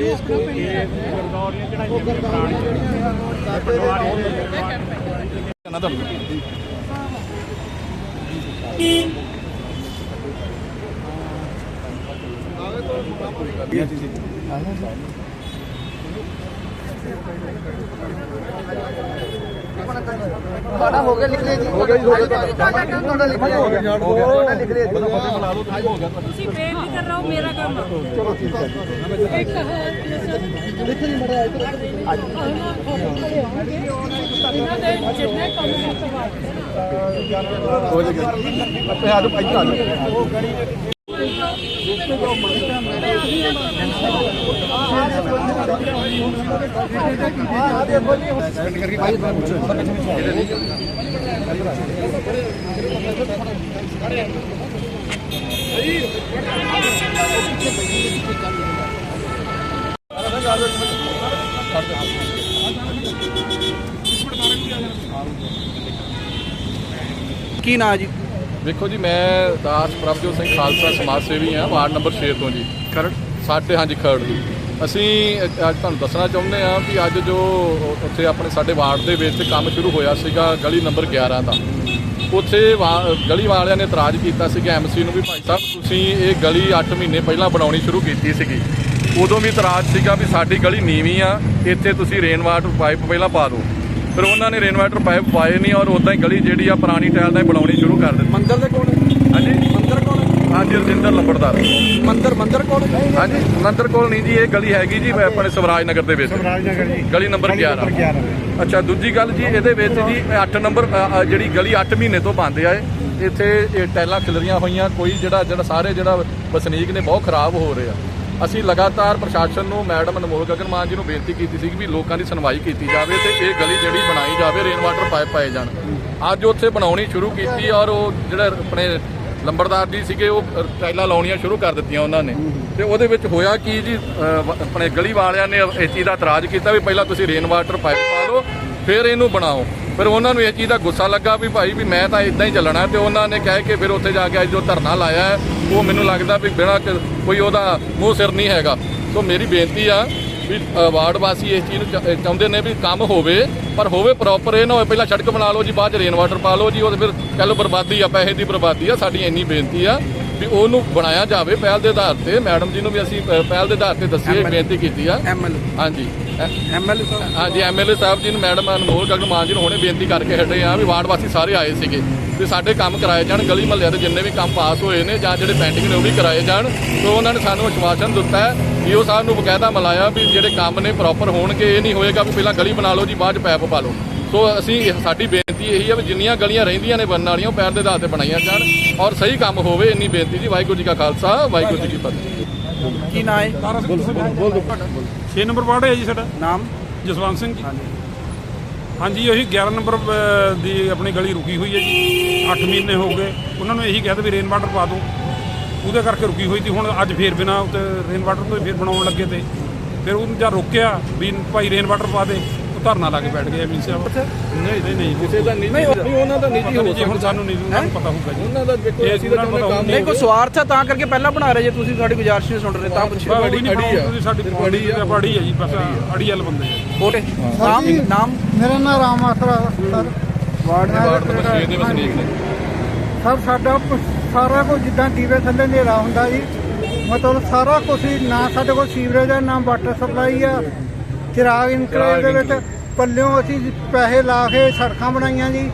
ਇਸ ਕੋ ਇਹ ਗਰਦੌਰ ਨੇ ਚੜਾਈ ਪ੍ਰਾਣੀ ਚੜਾਈ ਨਾ ਤੁਹਾਨੂੰ ਆਵੇ ਤੋਂ ਕੰਮ ਕਰੀ ਤੁਹਾਡਾ ਹੋ ਗਿਆ ਲਿਖ ਲਿਆ ਜੀ। ਹੋ ਗਿਆ ਜੀ ਹੋ ਗਿਆ ਤੁਹਾਡਾ। ਲਿਖ ਲਿਆ ਹੋ ਗਿਆ। ਤੁਹਾਡਾ ਲਿਖ ਲਿਆ ਜੀ। ਤੁਸੀਂ ਬੇਨਤੀ ਕਰ ਰਹੇ ਹੋ ਮੇਰਾ ਕੰਮ। ਚਲੋ ਠੀਕ ਹੈ ਇੱਕ ਹੈ ਲਿਖ ਲਈ ਮੜਾ ਇੱਧਰ। ਇਹਨਾਂ ਦੇ ਜਿੰਨੇ ਕੰਮ ਹੈ ਕਰਵਾ ਹੋ ਜਾਏਗਾ ਆਪੇ ਆ ਜਾਓ ਇੱਧਰ ਆ ਜਾਓ। ਕੀ ਨਾਂ ਜੀ? ਵੇਖੋ ਜੀ ਮੈਂ ਦਾਸ ਪ੍ਰਭਜੋਤ ਸਿੰਘ ਖਾਲਸਾ ਸਮਾਜ ਸੇਵੀ ਹਾਂ ਵਾਰਡ ਨੰਬਰ 6 ਤੋਂ ਜੀ। ਖਰੜ? ਸਾਡੇ ਹਾਂਜੀ ਖਰੜ ਦੀ ਅਸੀਂ ਅੱਜ ਤੁਹਾਨੂੰ ਦੱਸਣਾ ਚਾਹੁੰਦੇ ਹਾਂ ਵੀ ਅੱਜ ਜੋ ਉੱਥੇ ਆਪਣੇ ਸਾਡੇ ਵਾਰਡ ਦੇ ਵਿੱਚ ਕੰਮ ਸ਼ੁਰੂ ਹੋਇਆ ਸੀਗਾ ਗਲੀ ਨੰਬਰ 11 ਦਾ। ਉੱਥੇ ਗਲੀ ਵਾਲਿਆਂ ਨੇ ਇਤਰਾਜ਼ ਕੀਤਾ ਸੀਗਾ ਐਮਸੀ ਨੂੰ ਵੀ ਭਾਈ ਸਾਹਿਬ ਤੁਸੀਂ ਇਹ ਗਲੀ 8 ਮਹੀਨੇ ਪਹਿਲਾਂ ਬਣਾਉਣੀ ਸ਼ੁਰੂ ਕੀਤੀ ਸੀਗੀ। ਉਦੋਂ ਵੀ ਇਤਰਾਜ਼ ਸੀਗਾ ਵੀ ਸਾਡੀ ਗਲੀ ਨੀਵੀਂ ਆ ਇੱਥੇ ਤੁਸੀਂ ਰੇਨ ਵਾਟਰ ਪਾਈਪ ਪਹਿਲਾਂ ਪਾ ਦਿਓ। ਫਿਰ ਉਹਨਾਂ ਨੇ ਰੇਨ ਵਾਟਰ ਪਾਈਪ ਪਾਏ ਨਹੀਂ ਔਰ ਉਦਾਂ ਹੀ ਗਲੀ ਜਿਹੜੀ ਆ ਪੁਰਾਣੀ ਟਾਇਲ ਨਾਲ ਹੀ ਬਣਾਉਣੀ ਸ਼ੁਰੂ ਕਰ ਦਿੱਤੀ। ਮੰਦਰ ਦੇ ਕੋਲ? ਹਾਂਜੀ। ਹਾਂਜੀ ਰਜਿੰਦਰ ਲੰਬੜਦਾਰ। ਮੰਦਰ ਮੰਦਰ ਕੋਲ ਹਾਂਜੀ ਮੰਦਰ ਕੋਲ ਨਹੀਂ ਜੀ ਇਹ ਗਲੀ ਹੈਗੀ ਜੀ ਆਪਣੇ ਸਵਰਾਜ ਨਗਰ ਦੇ ਵਿੱਚ। ਸਵਰਾਜ ਨਗਰ ਜੀ। ਗਲੀ ਨੰਬਰ 11 ਅੱਛਾ ਦੂਜੀ ਗੱਲ ਜੀ ਇਹਦੇ ਵਿੱਚ ਜੀ 8 ਨੰਬਰ ਅ, ਅ, ਜਿਹੜੀ ਗਲੀ 8 ਮਹੀਨੇ ਤੋਂ ਬੰਦ ਆ ਇਹ। ਇੱਥੇ ਇਹ ਟੈਲਾਂ ਖਿਲਰੀਆਂ ਹੋਈਆਂ ਕੋਈ ਜਿਹੜਾ ਜਿਹੜਾ ਸਾਰੇ ਜਿਹੜਾ ਵਸਨੀਕ ਨੇ ਬਹੁਤ ਖਰਾਬ ਹੋ ਰਹੇ ਆ। ਅਸੀਂ ਲਗਾਤਾਰ ਪ੍ਰਸ਼ਾਸਨ ਨੂੰ ਮੈਡਮ ਅਨਮੋਲ ਗਗਨ ਮਾਨ ਜੀ ਨੂੰ ਬੇਨਤੀ ਕੀਤੀ ਸੀ ਕਿ ਵੀ ਲੋਕਾਂ ਦੀ ਸੁਣਵਾਈ ਕੀਤੀ ਜਾਵੇ ਤੇ ਇਹ ਗਲੀ ਜਿਹੜੀ ਬਣਾਈ ਜਾਵੇ ਰੇਨ ਵਾਟਰ ਪਾਈਪ ਪਾਏ ਜਾਣ। ਅੱਜ ਉੱਥੇ ਬਣਾਉਣੀ ਸ਼ੁਰੂ ਕੀਤੀ ਔਰ ਉਹ ਜਿਹੜਾ ਆਪਣੇ ਲੰਬੜਦਾਰ ਜੀ ਸੀਗੇ, ਉਹ ਟਾਈਲਾਂ ਲਾਉਣੀਆਂ ਸ਼ੁਰੂ ਕਰ ਦਿੱਤੀਆਂ ਉਹਨਾਂ ਨੇ। ਤੇ ਉਹਦੇ ਵਿੱਚ ਹੋਇਆ ਕੀ ਜੀ? ਆਪਣੇ ਗਲੀ ਵਾਲਿਆਂ ਨੇ ਇਸ ਚੀਜ਼ ਦਾ ਇਤਰਾਜ਼ ਕੀਤਾ ਵੀ ਪਹਿਲਾਂ ਤੁਸੀਂ ਰੇਨ ਵਾਟਰ ਪਾਈਪ ਪਾ ਲਓ, ਫਿਰ ਇਹਨੂੰ ਬਣਾਓ। ਫਿਰ ਉਹਨਾਂ ਨੂੰ ਇਹ ਚੀਜ਼ ਦਾ ਗੁੱਸਾ ਲੱਗਾ ਵੀ ਭਾਈ ਵੀ ਮੈਂ ਤਾਂ ਇਦਾਂ ਹੀ ਚੱਲਣਾ ਤੇ ਉਹਨਾਂ ਨੇ ਕਹਿ ਕੇ ਫਿਰ ਉੱਥੇ ਜਾ ਕੇ ਅੱਜ ਜੋ ਧਰਨਾ ਲਾਇਆ ਹੈ, ਉਹ ਮੈਨੂੰ ਲੱਗਦਾ ਵੀ ਬਿਨਾਂ ਕੋਈ ਉਹਦਾ ਮੂੰਹ ਸਿਰ ਨਹੀਂ ਹੈਗਾ। ਸੋ ਮੇਰੀ ਬੇਨਤੀ ਆ ਵੀ ਵਾਰਡ ਵਾਸੀ ਇਸ ਚੀਜ਼ ਨੂੰ ਚਾਹੁੰਦੇ ਨੇ ਵੀ ਕੰਮ ਹੋਵੇ ਪਰ ਹੋਵੇ ਪ੍ਰੋਪਰ ਇਹ ਨਾ ਹੋਵੇ ਪਹਿਲਾਂ ਸੜਕ ਬਣਾ ਲਓ ਜੀ ਬਾਅਦ ਚ ਰੇਨ ਵਾਟਰ ਪਾ ਲਓ ਜੀ ਉਹ ਫਿਰ ਕਹਿ ਲਓ ਬਰਬਾਦੀ ਆ ਪੈਸੇ ਦੀ ਬਰਬਾਦੀ ਆ ਸਾਡੀ ਇੰਨੀ ਬੇਨਤੀ ਆ ਵੀ ਉਹਨੂੰ ਬਣਾਇਆ ਜਾਵੇ ਪਹਿਲ ਦੇ ਆਧਾਰ ਤੇ। ਮੈਡਮ ਜੀ ਨੂੰ ਵੀ ਅਸੀਂ ਪਹਿਲ ਦੇ ਆਧਾਰ ਤੇ ਦੱਸੀਏ ਬੇਨਤੀ ਕੀਤੀ ਆ। ਐਮਐਲ ਹਾਂਜੀ। ਐ- ਐਮਐਲ ਸਾਹਿਬ। ਹਾਂਜੀ ਐਮਐਲਏ ਸਾਹਿਬ ਜੀ ਨੂੰ ਮੈਡਮ ਅਨਮੋਲ ਗਗਨ ਮਾਨ ਜੀ ਨੂੰ ਹੁਣੇ ਬੇਨਤੀ ਕਰਕੇ ਹਟੇ ਆ ਵੀ ਵਾਰਡ ਵਾਸੀ ਸਾਰੇ ਆਏ ਸੀਗੇ। ਵੀ ਸਾਡੇ ਕੰਮ ਕਰਾਏ ਜਾਣ ਗਲੀ ਮਹੱਲਿਆਂ ਦੇ ਜਿੰਨੇ ਵੀ ਕੰਮ ਪਾਸ ਹੋਏ ਨੇ ਜਾਂ ਜਿਹੜੇ ਪੈਂਡਿੰਗ ਨੇ ਉਹ ਵੀ ਕਰਾਏ ਜਾਣ। ਤੇ ਉਹਨਾਂ ਨੇ ਸਾਨੂੰ ਆਸ਼ਵਾਸਨ ਦਿੱਤਾ ਹੈ ਈਓ ਸਾਹਿਬ ਨੂੰ ਬਕਾਇਦਾ ਮਿਲਾਇਆ ਵੀ ਜਿਹੜੇ ਕੰਮ ਨੇ ਪ੍ਰੋਪਰ ਹੋਣਗੇ ਇਹ ਨਹੀਂ ਹੋਏਗਾ ਵੀ ਪਹਿਲਾਂ ਗਲੀ ਬਣਾ ਲਓ ਜੀ ਬਾਅਦ ਚ ਪੈਪ ਪਾ ਲਓ। ਸੋ ਅਸੀਂ ਸਾਡੀ ਬੇਨਤੀ ਇਹੀ ਹੈ ਵੀ ਜਿੰਨੀਆਂ ਗਲੀਆਂ ਰਹਿੰਦੀਆਂ ਨੇ ਬਣਨ ਵਾਲੀਆਂ ਉਹ ਪੈਰ ਦੇ ਆਧਾਰ ਤੇ ਬਣਾਈਆਂ ਜਾਣ ਔਰ ਸਹੀ ਕੰਮ ਹੋਵੇ ਇੰਨੀ ਬੇਨਤੀ ਜੀ। ਵਾਹਿਗੁਰੂ ਜੀ ਕਾ ਖਾਲਸਾ ਵਾਹਿਗੁਰੂ ਜੀ ਕੀ ਫਤਿਹ। ਕੀ ਨਾਂ ਹੈ? 6 ਨੰਬਰ ਵਾਰਡ ਹੈ ਜੀ ਸਾਡਾ? ਨਾਮ? ਜਸਵੰਤ ਸਿੰਘ ਜੀ। ਹਾਂਜੀ, ਉਹੀ 11 ਨੰਬਰ ਦੀ ਆਪਣੀ ਗਲੀ ਰੁਕੀ ਹੋਈ ਹੈ ਜੀ। 8 ਮਹੀਨੇ ਹੋ ਗਏ। ਉਹਨਾਂ ਨੂੰ ਇਹੀ ਕਹਿੰਦੇ ਵੀ ਰੇਨ ਵਾਟਰ ਪਾ ਦਿਓ। ਉਹਦੇ ਕਰਕੇ ਰੁਕੀ ਹੋਈ ਸੀ। ਹੁਣ ਅੱਜ ਫੇਰ ਬਿਨਾ ਉੱਤੇ ਰੇਨ ਵਾਟਰ ਤੋਂ ਹੀ ਫੇਰ ਬਣਾਉਣ ਲੱਗੇ ਤੇ। ਫਿਰ ਉਹਨੂੰ ਜਦ ਰੋਕਿਆ ਵੀ ਭਾਈ ਰੇਨ ਵਾਟਰ ਪਾ ਦੇ। ਧਰਨਾ ਲਾ ਕੇ ਬੈਠ ਗਿਆ ਐਮੀ ਸਾਹਿਬ। ਨਹੀਂ ਨਹੀਂ ਨਹੀਂ। ਕਿਸੇ ਦਾ ਨਹੀਂ ਉਹਨਾਂ ਦਾ ਨਿੱਜੀ ਹੋ ਜੀ ਹੁਣ ਸਾਨੂੰ ਨਹੀਂ ਉਹਨਾਂ ਨੂੰ ਪਤਾ ਹੋਊਗਾ ਜੀ। ਉਹਨਾਂ ਦਾ ਦੇਖੋ ਅਸੀਂ ਤਾਂ ਕੰਮ ਨਹੀਂ ਕੋਈ ਸਵਾਰਥ ਹੈ ਤਾਂ ਕਰਕੇ ਪਹਿਲਾਂ ਬਣਾ ਰਹੇ ਜੇ ਤੁਸੀਂ ਸਾਡੀ ਗੁਜ਼ਾਰਿਸ਼ ਨਹੀਂ ਸੁਣ ਰਹੇ ਤਾਂ ਬੜੀ ਅੜੀ ਅੜੀ ਆ। ਆ ਸਾਡੀ ਅੜੀ ਆ। ਅੜੀ ਆ ਜੀ ਬਸ ਅੜੀ ਵਾਲੇ ਬੰਦੇ ਆ। ਕੋਟੇ ਨਾਮ ਨਾਮ? ਮੇਰਾ ਨਾਮ ਰਾਮ ਆਸਰਾ ਸਰ। ਵਾਰਡ ਨੰਬਰ 6 ਦੇ ਵਸਨੀਕ ਨੇ ਸਰ ਸਾਡਾ ਸਾਰਾ ਕੁਝ ਜਿੱਦਾਂ ਦੀਵੇ ਥੱਲੇ ਹਨੇਰਾ ਹੁੰਦਾ ਜੀ। ਮਤਲਬ ਸਾਰਾ ਕੁਝ ਨਾ ਸਾਡੇ ਕੋਲ ਸੀਵਰੇਜ ਹੈ ਨਾ ਵਾਟਰ ਸਪਲਾਈ ਆ ਚਿਰਾਗ ਇਨਕਲੇਵ ਦੇ ਵਿੱਚ ਪੱਲਿਓਂ ਅਸੀਂ ਪੈਸੇ ਲਾ ਕੇ ਸੜਕਾਂ ਬਣਾਈਆਂ ਜੀ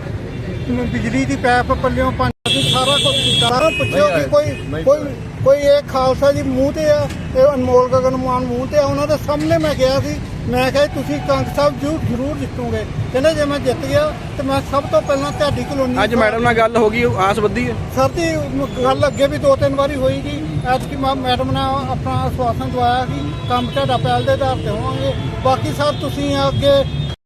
ਬਿਜਲੀ ਦੀ ਪੈਪ ਪੱਲਿਓਂ ਪੰਜ ਅਸੀਂ ਸਾਰਾ ਕੁਝ ਕੀਤਾ। ਸਾਰਾ ਪੁੱਛਿਓ ਕਿ ਕੋਈ ਕੋਈ ਕੋਈ ਇਹ ਖਾਲਸਾ ਜੀ ਮੂੰਹ ਤੇ ਆ ਤੇ ਅਨਮੋਲ ਗਗਨ ਮਾਨ ਮੂੰਹ ਤੇ ਆ ਉਹਨਾਂ ਦੇ ਸਾਹਮਣੇ ਮੈਂ ਗਿਆ ਸੀ। ਮੈਂ ਕਿਹਾ ਜੀ ਤੁਸੀਂ ਕੰਗ ਸਾਹਿਬ ਜ਼ਰੂਰ ਜ਼ਰੂਰ ਜਿੱਤੋਗੇ। ਕਹਿੰਦੇ ਜੇ ਮੈਂ ਜਿੱਤ ਗਿਆ ਤੇ ਮੈਂ ਸਭ ਤੋਂ ਪਹਿਲਾਂ ਤੁਹਾਡੀ ਕਲੋਨੀ ਅੱਜ ਮੈਡਮ ਨਾਲ ਗੱਲ ਹੋ ਗਈ ਆਸ ਵੱਧੀ ਹੈ। ਸਰ ਮ- ਗੱਲ ਅੱਗੇ ਵੀ ਦੋ ਤਿੰਨ ਵਾਰੀ ਹੋਈ ਜੀ ਐਤਕੀ ਮਾ- ਮੈਡਮ ਨੇ ਆਪਣਾ ਆਸ਼ਵਾਸਨ ਦਵਾਇਆ ਕਿ ਕੰਮ ਤੁਹਾਡਾ ਪਹਿਲ ਦੇ ਆਧਾਰ ਤੇ ਹੋਵਾਂਗੇ। ਬਾਕੀ ਸਰ ਤੁਸੀਂ ਅੱਗੇ